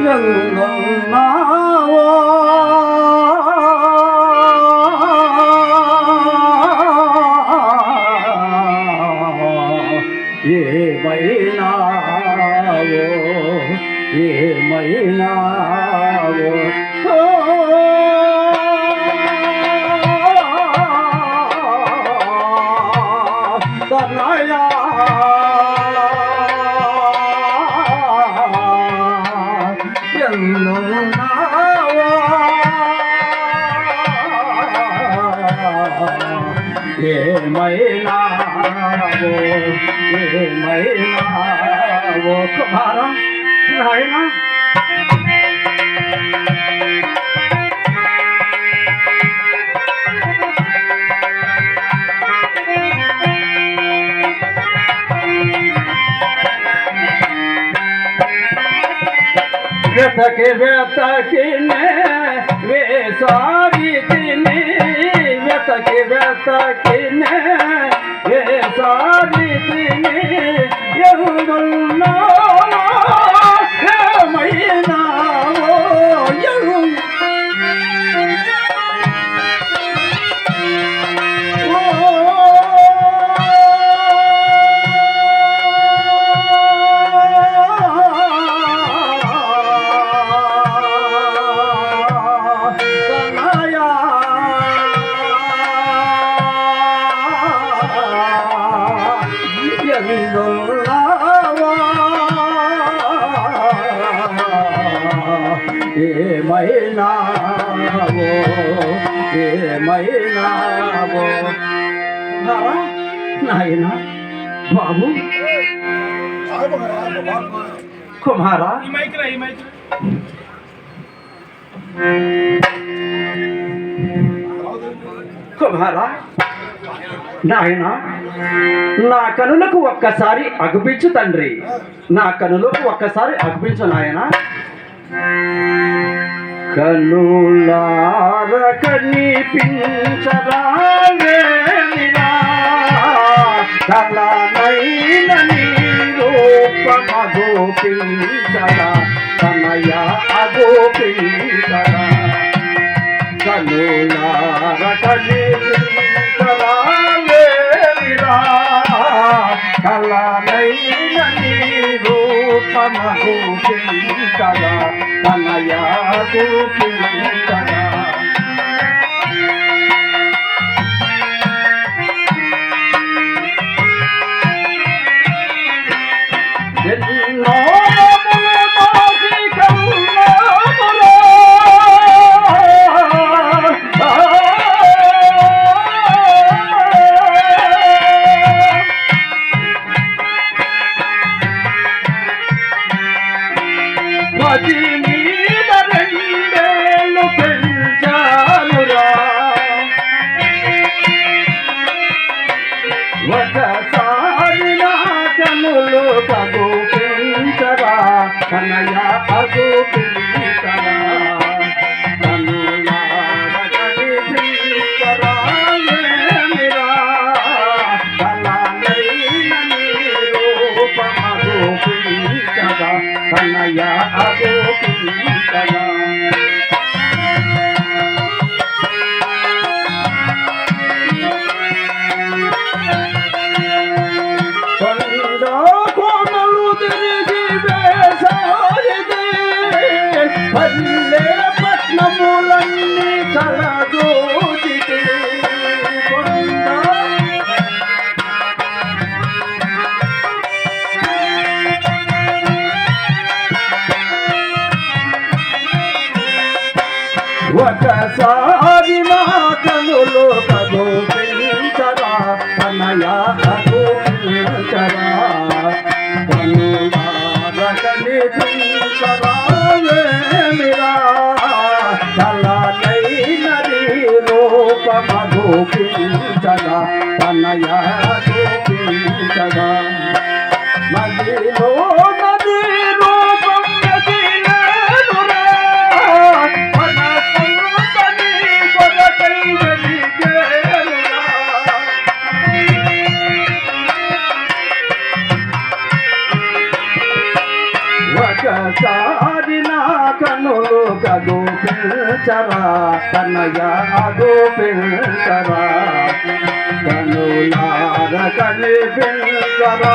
ఎందున్నావో ఏమైనావో? ఏమైనావో? मैना वो ये मैना वो तुम्हारा किने वे सारी किने వెతకి వెతకి ఏ తిని ఎరుడున్నావో ఏమైనావో ఏమైనావో? ఏమైనావో? నాయన బాబు. కుమారా. కుమారా. నాయన నా కనులకు ఒక్కసారి అగుపించు తండ్రి. నా కనులకు ఒక్కసారి అగుపించు నాయన. కనులార కనిపించరావేమిరా కలనైన నీ రూపమగోపించరా తనయ గోపించరా Amen. గోపించరా తనయ గోపించరా కనులార కనిపించరా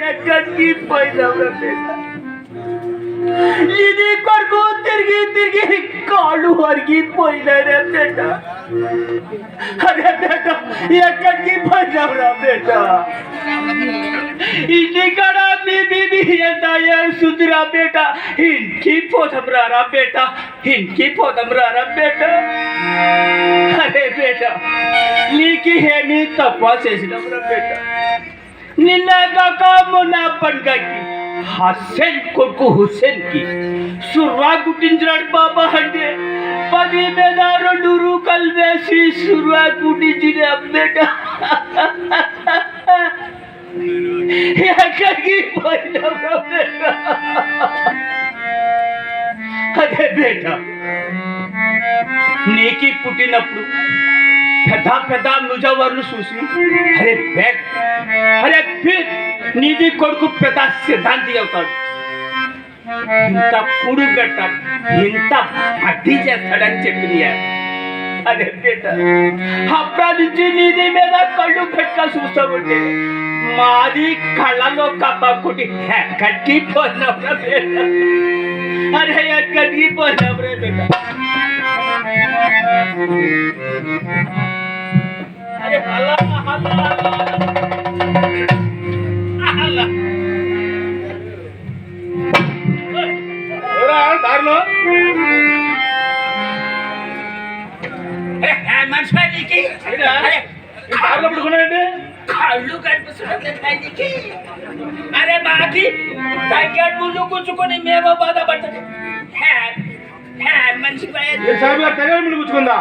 ಯಾಕಿ ಪೈದವ ಇದಕ್ಕೊರ್ಗೂ ತಿರ್ಗಿ ತಿರ್ಗಿ ಕಾಳು ಹೊರ್ಗಿ ಪೈದರೆ ಬೇಟ ಅದೇ ಬೇಟ ಯಾಕಿ ಪೈದವ್ರ ಬೇಟ इनकी कड़ा बीबी भी ये सुधरा बेटा। इनकी पोथमरारा बेटा, इनकी पोथमरारा बेटा। अरे बेटा नीकी है नी तपा से बेटा। బేట నీకు ఏమీ తప్ప చేసినావురా బేట నిన్న కాక మొన్న పండుగకి హస్సేన్ కొడుకు హుస్సేన్ కి సుర్వా కుట్టించినాడు బాబా అంటే పది మీద రెండు రూకలు వేసి సుర్వా కుట్టించిన బేట ఎక్కడికి పోయినావు బేట అదే బేట నీకి పుట్టినప్పుడు పెద్ద పెద్ద ముజావర్లు చూసి అరే బేట अरे फिर निजी को पेदा सिद्धांति इंता पुड़गट इंता भट्टी चेस्ताड़ी चपिया अरे बेटा अच्छी नीति मीद कल्लू कटा चूस्ता मादी कल्ला कब्बा कुटी कटी पोना अरे कटी पोना बेटा। పడుకున్నాయండి కళ్ళు కనిపిస్తుంది అరే బాకి తగ్గట్టు ముందు కూర్చుకొని మేము బాధపడుతుంది మనిషి ఏ సాహెబ్ గారు తెగ ముందు కూర్చుకుందా?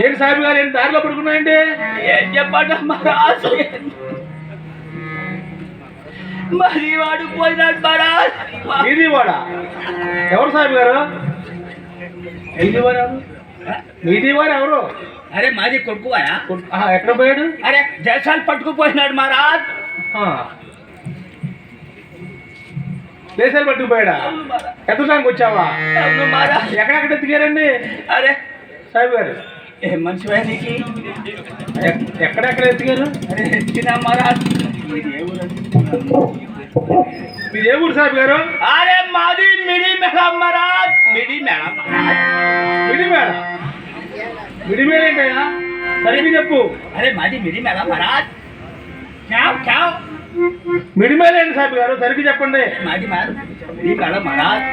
ఏంటి సాహెబ్ గారు ఏంటి దారిలో పడుకున్నాయండి? ఏం చెప్పండి ఆశ మరి వాడు పోయినాడు మహారాజ్ మీది వాడా? ఎవరు సాహెబ్ గారు? వాడు ఎవరు? మీది ఎవరు? అరే మాది కొడుకు ఎక్కడ పోయాడు? అరే దేశాలు పట్టుకుపోయినాడు మహారాజ్. దేశాలు పట్టుకుపోయాడా. ఎత్తడానికి వచ్చావా? ఎక్కడెక్కడ ఎత్తికారండి అరే. సాహెబ్ గారు. ఏ మనిషి నీకు? ఎక్- ఎక్కడెక్కడ ఎత్తికారు అరే ఎత్తినా మహారాజ్ మీరు ఏ ఊరు సాహెబ్ గారు? అరే మాది మిడి మేళ మహారాజ్. మిడి మేళ మహారాజ్. మిడిమేడ మిడిమేడ ఏంటయ్యా? సరిగ్గా చెప్పు. అరే మాది మిడి మేళ మహారాజ్. క్యావ్ క్యావ్. మిడిమేడ ఏంటి సాహెబ్ గారు? సరిగ్గా చెప్పండి. మాది మహారాజ్ మిడి మహారాజ్.